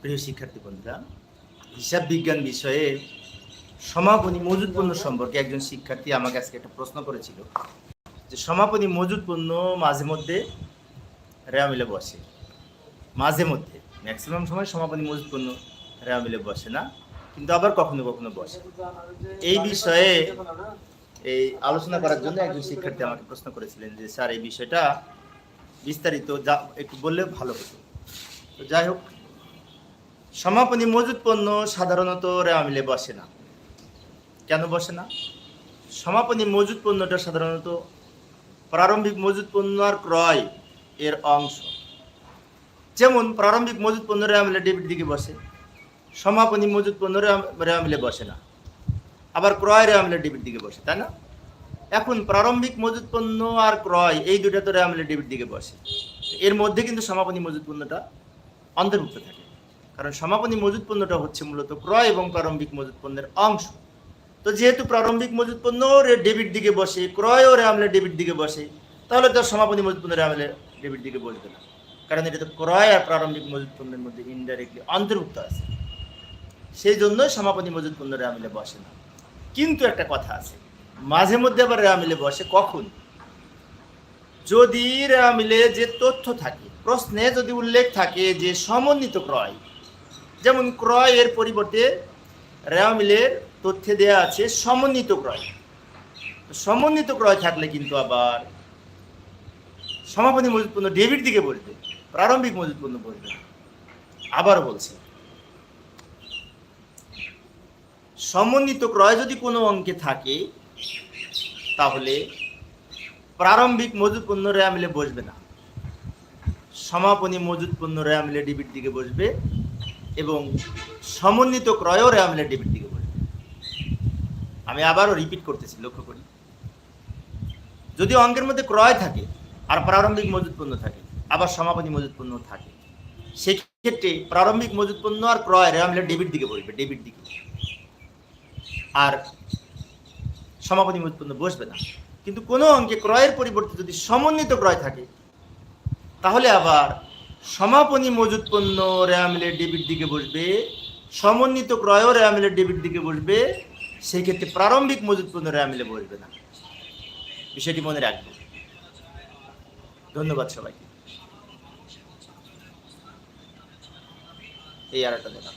প্রিয় শিক্ষার্থী বন্ধুরা, হিসাব বিজ্ঞান বিষয়ে সমাপনী মজুদ পণ্য সম্পর্কে একজন শিক্ষার্থী আমাকে আজকে একটা প্রশ্ন করেছিল যে সমাপনী মজুদ পণ্য মাঝে মধ্যে রেওয়া মিলে বসে। মাঝে মধ্যে ম্যাক্সিমাম সময় সমাপনী মজুদ পণ্য রেওয়া মিলে বসে না, কিন্তু আবার কখনো কখনো বসে। এই বিষয়ে এই আলোচনা করার জন্য একজন শিক্ষার্থী আমাকে প্রশ্ন করেছিলেন যে, স্যার, এই বিষয়টা বিস্তারিত যা, একটু বললে ভালো হতো। তো যাই হোক সমাপনী মজুদ পণ্য সাধারণত রেওয়া মিলে বসে না। কেন বসে না? সমাপনী মজুদ পণ্যটা সাধারণত প্রারম্ভিক মজুদ পণ্য আর ক্রয় এর অংশ। যেমন, প্রারম্ভিক মজুদ পণ্য রেওয়া মিলে ডেবিট দিকে বসে, সমাপনী মজুদ পণ্য রেওয়া রেওয়া মিলে বসে না। আবার ক্রয় রেওয়া মিলে ডেবিট দিকে বসে, তাই না? এখন প্রারম্ভিক মজুদ পণ্য আর ক্রয় এই দুটা তো রেওয়া মিলে ডেবিট দিকে বসে। এর মধ্যে কিন্তু সমাপনী মজুদ পণ্যটা অন্তর্ভুক্ত থাকে। কারণ সমাপনী মজুদ পণ্যটা হচ্ছে মূলত ক্রয় এবং প্রারম্ভিক মজুদ পণ্যের অংশ। তো যেহেতু প্রারম্ভিক মজুদ পণ্য ডেবিট দিকে বসে, ক্রয় ও রেয়ামলে ডেবিট দিকে বসে, তাহলে তো সমাপনী মজুদ পণ্য রেয়ামলে ডেবিট দিকে বসবে না। কারণ এটা তো ক্রয় আর প্রারম্ভিক মজুদ পণ্যের মধ্যে ইনডাইরেক্টলি অন্তর্ভুক্ত আছে। সেই জন্য সমাপনী মজুদ পণ্য রেয়ামিলে বসে না। কিন্তু একটা কথা আছে, মাঝে মধ্যে আবার রেয়ামিলে বসে কখন? যদি রেয়ামিলে যে তথ্য থাকে, প্রশ্নে যদি উল্লেখ থাকে যে সমন্বিত ক্রয় যেমন ক্রয় এর পরিবর্তে রেয়ামিলের তথ্যে দেয়া আছে সমন্বিত ক্রয় সমন্বিত ক্রয় থাকলে কিন্তু আবার সমাপনী মজুদ পণ্য ডেবিট দিকে বলবে, প্রারম্ভিক মজুদ পণ্য বলবে। আবার বলছি, সমন্বিত ক্রয় যদি কোনো অঙ্কে থাকে, তাহলে প্রারম্ভিক মজুদ পণ্য রেয়া মিলে বসবে না সমাপনী মজুদ পণ্য রেয়া মিলে ডেবিট দিকে বসবে এবং সমন্বিত ক্রয়ও রেয়া মিলে ডেবিট দিকে বসবে আমি আবারও রিপিট করতেছি, লক্ষ্য করি। যদি অঙ্কের মধ্যে ক্রয় থাকে, আর প্রারম্ভিক মজুদ পণ্য থাকে, আবার সমাপনী মজুদ পণ্য থাকে, সেক্ষেত্রে প্রারম্ভিক মজুদ পণ্য আর ক্রয় রেয়া ডেবিট দিকে বসবে ডেবিট দিকে। আর সমাপনী মজুদ পণ্য বসবে না। কিন্তু কোনো অঙ্কে ক্রয়ের পরিবর্তে যদি সমন্বিত ক্রয় থাকে, তাহলে আবার সমাপনী মজুদ পণ্য রেয়ামিলের ডেবিট দিকে বসবে, সমন্বিত ক্রয় রেয়ামিলের ডেবিট দিকে বসবে সেই ক্ষেত্রে প্রারম্ভিক মজুদ পণ্য রেয়ামিলে বসবে না। বিষয়টি মনে রাখবে ধন্যবাদ সবাইকে। এই আরেকটা দেখা